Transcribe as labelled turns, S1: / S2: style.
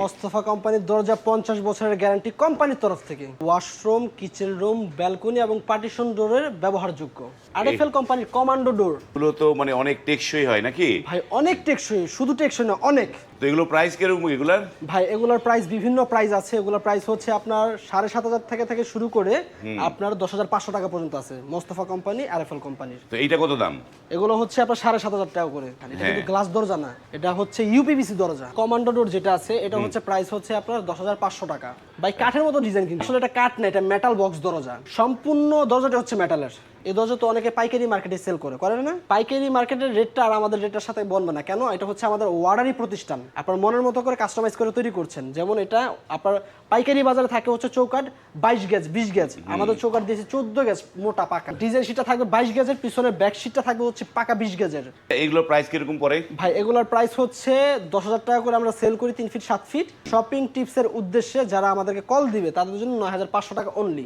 S1: মোস্তফা কোম্পানির দরজা পঞ্চাশ বছরের গ্যারান্টি কোম্পানির তরফ থেকে। ওয়াশরুম কিচেন রুম ব্যালকনি এবং পার্টিশন ডোরের ব্যবহারযোগ্য। আরএফএল কোম্পানির কমান্ডো ডোর।
S2: এগুলো তো মানে অনেক টেকসই হয় নাকি?
S1: ভাই অনেক টেকসই শুধু টেকসই না অনেক।
S2: তো এগুলো প্রাইস কীরকম এগুলার?
S1: ভাই এগুলোর প্রাইস বিভিন্ন প্রাইস আছে। এগুলোর প্রাইস হচ্ছে আপনার সাড়ে সাত হাজার থেকে থেকে শুরু করে আপনার দশ হাজার পাঁচশো টাকা পর্যন্ত আছে মোস্তফা কোম্পানি আরএফএল কোম্পানির।
S2: তো এইটা কত দাম?
S1: এগুলো হচ্ছে আপনার সাড়ে সাত হাজার টাকা করে। এটা কিন্তু
S2: হ্যাঁ।
S1: গ্লাস দরজা না এটা হচ্ছে ইউপিভিসি দরজা। কমান্ডো ডোর যেটা আছে এটা হচ্ছে প্রাইস হচ্ছে আপনার দশ হাজার পাঁচশো টাকা। ভাই কাঠের মতো ডিজাইন কিন্তু। আসলে এটা কাঠ না এটা মেটাল বক্স দরজা। সম্পূর্ণ দরজাটা হচ্ছে মেটালের এই দরজা তো অনেকে পাইকারি মার্কেটে সেল করে করে না? পাইকারি মার্কেটের রেটটা আর আমাদের রেটটার সাথে বনবে না। কেন? এটা হচ্ছে আমাদের ওয়ার্ডারি প্রতিষ্ঠান। আপনার মনের মতো করে কাস্টমাইজ করে তৈরি করছেন। যেমন এটা আপনার পাইকারি বাজারে থাকে হচ্ছে চৌকাট বাইশ গেজ বিশ গেজ। আমাদের চৌকাট দিয়েছে চোদ্দ গেজ মোটা পাকা। ডিজাইন শিটটা থাকবে বাইশ গেজের পিছনে ব্যাক শিটটা থাকবে হচ্ছে পাকা বিশ গেজের।
S2: এগুলোর প্রাইস কীরকম পড়ে?
S1: ভাই এগুলোর প্রাইস হচ্ছে দশ হাজার টাকা করে আমরা সেল করি তিন ফিট সাত ফিট শপিং টিপসের উদ্দেশ্যে যারা আমাদেরকে কল দিবে তাদের জন্য নয় হাজার পাঁচশো টাকা অনলি